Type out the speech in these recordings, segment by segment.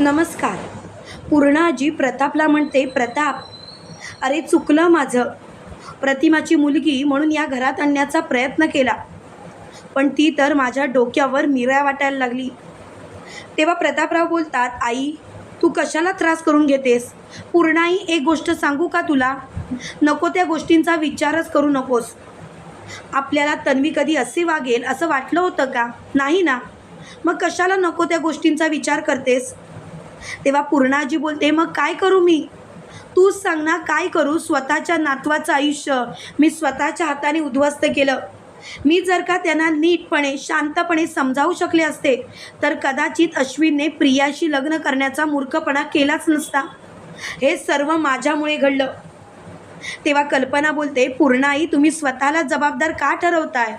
नमस्कार. पूर्णाजी प्रतापला म्हणते प्रताप अरे चुकलं माझं. प्रतिमाची मुलगी म्हणून या घरात आणण्याचा प्रयत्न केला. पण ती तर माझ्या डोक्यावर मिऱ्या वाटायला लागली. तेव्हा प्रतापराव बोलतात आई तू कशाला त्रास करून घेतेस? पूर्णाई एक गोष्ट सांगू का तुला? नको त्या गोष्टींचा विचारच करू नकोस. आपल्याला तन्वी कधी असे वागेल असं वाटलं होतं का? नाही ना. मग कशाला नको त्या गोष्टींचा विचार करतेस? तेव्हा पूर्णाजी बोलते मग काय करू मी? तूच सांग ना काय करू? स्वतःच्या नातवाचं आयुष्य मी स्वतःच्या हाताने उद्ध्वस्त केलं. मी जर का त्यांना नीटपणे शांतपणे समजावू शकले असते तर कदाचित अश्विनने प्रियाशी लग्न करण्याचा मूर्खपणा केलाच नसता. हे सर्व माझ्यामुळे घडलं. तेव्हा कल्पना बोलते पूर्णाई तुम्ही स्वतःला जबाबदार का ठरवताय?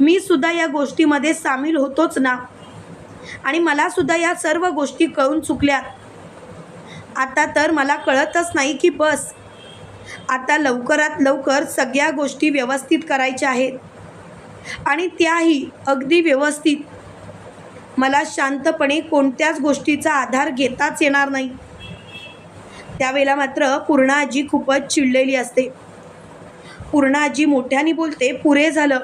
मी सुद्धा या गोष्टीमध्ये सामील होतोच ना. आणि मलासुद्धा या सर्व गोष्टी कळून चुकल्या. आता तर मला कळतच नाही की बस आता लवकरात लवकर सगळ्या गोष्टी व्यवस्थित करायच्या आहेत. आणि त्याही अगदी व्यवस्थित. मला शांतपणे कोणत्याच गोष्टीचा आधार घेताच येणार नाही. त्यावेळेला मात्र पूर्णाजी खूपच चिडलेली असते. पूर्णाजी मोठ्याने बोलते पुरे झालं.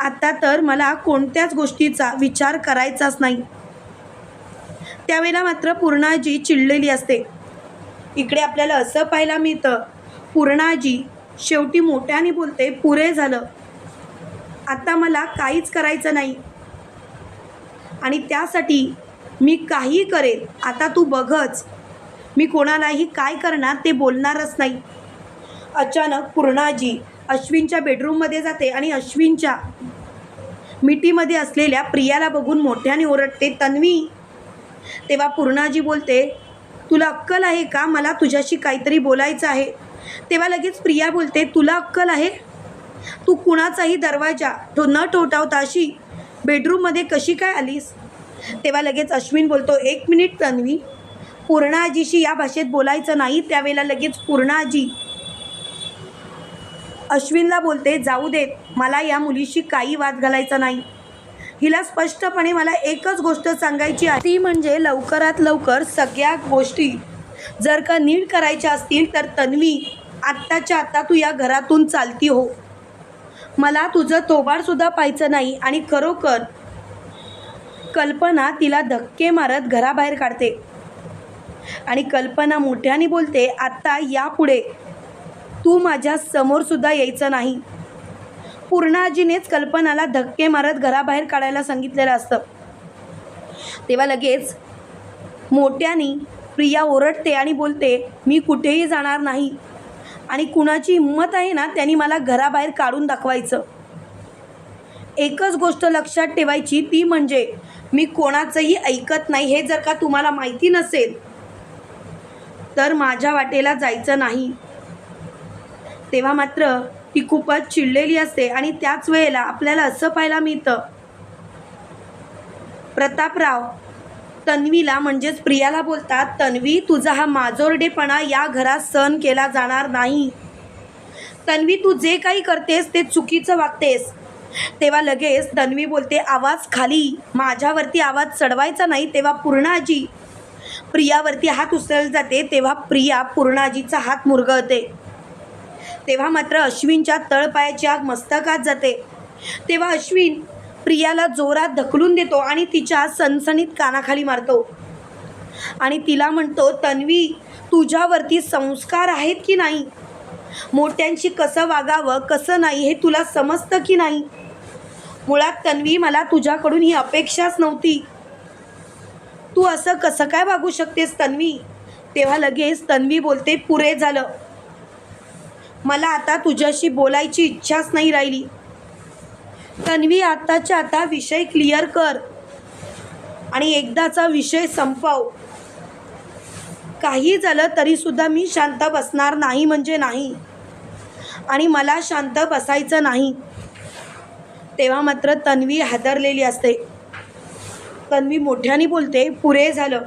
आता तर मला कोणत्याच गोष्टीचा विचार करायचाच नाही. त्यावेळेला मात्र पूर्णाजी चिडलेली असते. इकडे आपल्याला असं पाहायला मिळतं पूर्णाजी शेवटी मोठ्याने बोलते पुरे झालं. आता मला काहीच करायचं नाही. आणि त्यासाठी मी काही करेन आता तू बघच. मी कोणालाही काय करणार ते बोलणारच नाही. अचानक पूर्णाजी अश्विनच्या बेडरूममध्ये जाते आणि अश्विनच्या मिठीमध्ये असलेल्या प्रियाला बघून मोठ्याने ओरडते तन्वी तेव्हा पूर्णाजी बोलते तुला अक्कल आहे का? मला तुझ्याशी काहीतरी बोलायचं आहे. तेव्हा लगेच प्रिया बोलते तुला अक्कल आहे? तू कुणाचाही दरवाजा तो न ठोठावता अशी बेडरूममध्ये कशी काय आलीस? तेव्हा लगेच अश्विन बोलतो एक मिनिट तन्वी. पूर्णाजीशी या भाषेत बोलायचं नाही. त्यावेळेला लगेच पूर्णाजी अश्विनला बोलते जाऊ देत मला या मुलीशी काही वाद घालायचा नाही. हिला स्पष्टपणे मला एकच गोष्ट सांगायची आहे. ती म्हणजे लवकरात लवकर सगळ्या गोष्टी. जर का नीट करायच्या असतील तर तन्वी आत्ताच्या आत्ता तू या घरातून चालती हो. मला तुझं तोबाडसुद्धा पाहायचं नाही आणि खरोखर कल्पना तिला धक्के मारत घराबाहेर काढते. आणि कल्पना मोठ्याने बोलते आत्ता यापुढे तू माझ्या समोरसुद्धा यायचं नाही. पूर्णाजीनेच कल्पनाला धक्के मारत घराबाहेर काढायला सांगितलेलं असतं. तेव्हा लगेच मोठ्याने प्रिया ओरडते आणि बोलते मी कुठेही जाणार नाही. आणि कुणाची हिंमत आहे ना त्यांनी मला घराबाहेर काढून दाखवायचं. एकच गोष्ट लक्षात ठेवायची ती म्हणजे मी कोणाचंही ऐकत नाही हे जर का तुम्हाला माहिती नसेल तर माझ्या वाटेला जायचं नाही. तेव्हा मात्र ती खूपच चिडलेली असते आणि त्याच वेळेला आपल्याला असं पाहायला मिळतं. प्रतापराव तन्वीला म्हणजेच प्रियाला बोलतात तन्वी तुझा हा माजोरडेपणा या घरात सहन केला जाणार नाही. तन्वी तू जे काही करतेस ते चुकीचं वागतेस. तेव्हा लगेच तन्वी बोलते आवाज खाली. माझ्यावरती आवाज चढवायचा नाही तेव्हा पूर्णाजी. प्रियावरती हात उचलला जाते तेव्हा प्रिया पूर्णाजीचा हात मुरगळते. तेव्हा मात्र अश्विनच्या तळपायाची आग मस्तकात जाते. तेव्हा अश्विन प्रियाला जोरात ढकलून देतो आणि तिच्या सणसणीत कानाखाली मारतो. आणि तिला म्हणतो तन्वी तुझ्यावरती संस्कार आहेत की नाही? मोठ्यांशी कसं वागावं कसं नाही हे तुला समजतं की नाही? मुळात तन्वी मला तुझ्याकडून ही अपेक्षाच नव्हती. तू असं कसं काय वागू शकतेस तन्वी? तेव्हा लगेच तन्वी बोलते पुरे झालं. मला आता तुझ्याशी बोलायची इच्छाच नाही राहिली. तन्वी आत्ताच्या आता विषय क्लिअर कर. आणि एकदाचा विषय संपव. काही झालं तरीसुद्धा मी शांत बसणार नाही म्हणजे नाही. आणि मला शांत बसायचं नाही. तेव्हा मात्र तन्वी हादरलेली असते. तन्वी मोठ्याने बोलते पुरे झालं.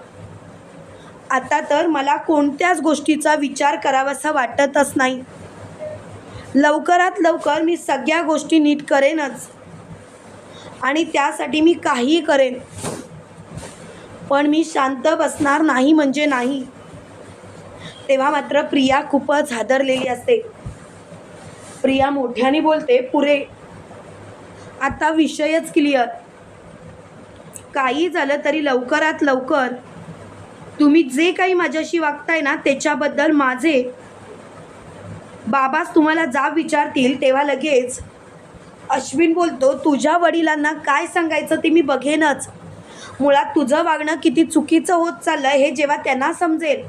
आता तर मला कोणत्याच गोष्टीचा विचार करावासा वाटतच नाही. लवकरात लवकर मी सगळ्या गोष्टी नीट करेनच. आणि त्यासाठी मी काहीही करेन. पण मी शांत बसणार नाही म्हणजे नाही. तेव्हा मात्र प्रिया खूपच हादरलेली असते. प्रिया मोठ्याने बोलते पुरे आता विषयच क्लिअर काही झालं तरी लवकरात लवकर. तुम्ही जे काही माझ्याशी वागताय ना त्याच्याबद्दल माझे बाबास तुम्हाला जा विचारतील तेव्हा लगेच अश्विन बोलतो तुझ्या वडिलांना काय सांगायचं ते मी बघेनच. मुळात तुझं वागणं किती चुकीचं होत चाललं हे जेव्हा त्यांना समजेल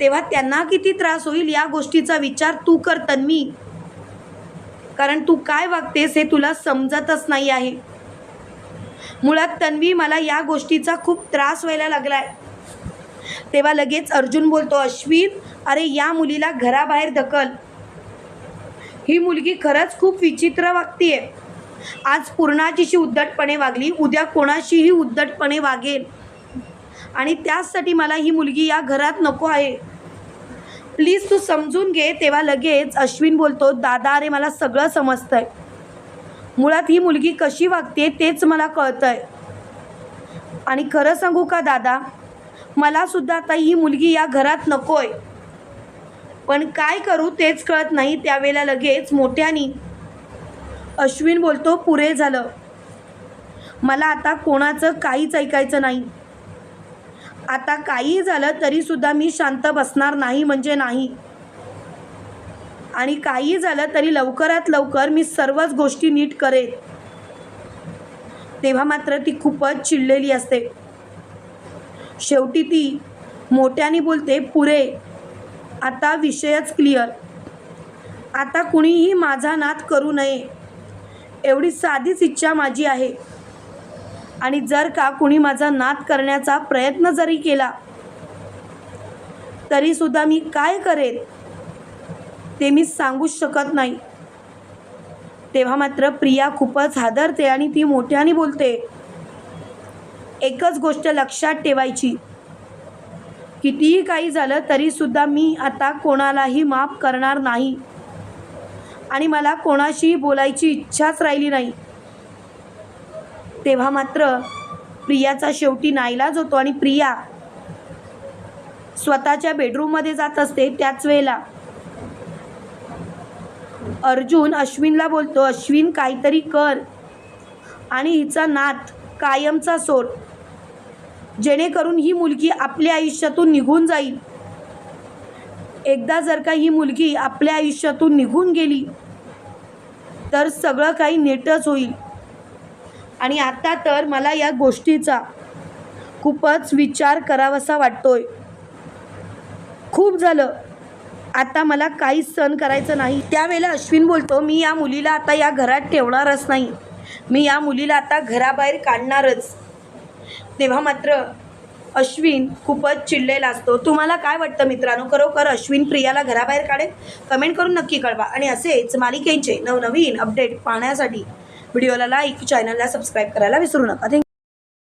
तेव्हा त्यांना किती त्रास होईल या गोष्टीचा विचार तू कर तन्वी. कारण तू काय वागतेस हे तुला समजतच नाही आहे. मुळात तन्वी मला या गोष्टीचा खूप त्रास व्हायला लागलाय. तेव्हा लगेच अर्जुन बोलतो अश्विन अरे या मुलीला घराबाहेर ढकल. ही मुलगी खरंच खूप विचित्र वागतीये. आज पूर्णाजीशी उद्धटपणे वागली उद्या कोणाशीही उद्धटपणे वागेल. आणि त्याचसाठी मला ही मुलगी या घरात नको आहे. प्लीज तू समजून घे तेव्हा लगेच अश्विन बोलतो दादा अरे मला सगळं समजतंय. मुळात ही मुलगी कशी वागते तेच मला कळतंय. आणि खरं सांगू का दादा? मलासुद्धा आता ही मुलगी या घरात नकोय. पण काय करू तेच कळत नाही. त्यावेळेला लगेच मोठ्यानी अश्विन बोलतो पुरे झालं. मला आता कोणाचं काहीच ऐकायचं नाही. आता काही झालं तरीसुद्धा मी शांत बसणार नाही म्हणजे नाही. आणि काही झालं तरी लवकरात लवकर मी सर्वच गोष्टी नीट करेन. तेव्हा मात्र ती खूपच चिडलेली असते. शेवटी ती मोठ्याने बोलते पुरे आता विषयच क्लिअर आता कुणीही माझा नाद करू नये. एवढी साधीच इच्छा माझी आहे. आणि जर का कुणी माझा नाद करण्याचा प्रयत्न जरी केला तरीसुद्धा मी काय करेन ते मी सांगूच शकत नाही. तेव्हा मात्र प्रिया खूपच हादरते आणि ती मोठ्याने बोलते एकच गोष्ट लक्षात ठेवायची. कितीही काही झालं तरीसुद्धा मी आता कोणालाही माफ करणार नाही. आणि मला कोणाशीही बोलायची इच्छाच राहिली नाही. तेव्हा मात्र प्रियाचा शेवटी नाईलाज होतो आणि प्रिया स्वतःच्या बेडरूममध्ये जात असते त्याच वेळेला. अर्जुन अश्विनला बोलतो अश्विन काहीतरी कर. आणि हिचा नात कायमचा सोड. जेणेकरून ही मुलगी आपल्या आयुष्यातून निघून जाईल. एकदा जर का ही मुलगी आपल्या आयुष्यातून निघून गेली तर सगळं काही नेटच होईल. आणि आता तर मला या गोष्टीचा खूपच विचार करावासा वाटतोय. खूप झालं. आता मला काहीच सहन करायचं नाही. त्यावेळेला अश्विन बोलतो मी या मुलीला आता या घरात ठेवणारच नाही. मी या मुलीला आता घराबाहेर काढणारच. तेव्हा मात्र अश्विन खूपच चिडलेला असतो. तुम्हाला काय वाटतं मित्रांनो? खरोखर अश्विन प्रियाला घराबाहेर काढेल? कमेंट करून नक्की कळवा. आणि असेच मालिकेचे नवनवीन अपडेट पाहण्यासाठी व्हिडिओला लाईक चॅनलला सबस्क्राईब करायला विसरू नका. थँक्यू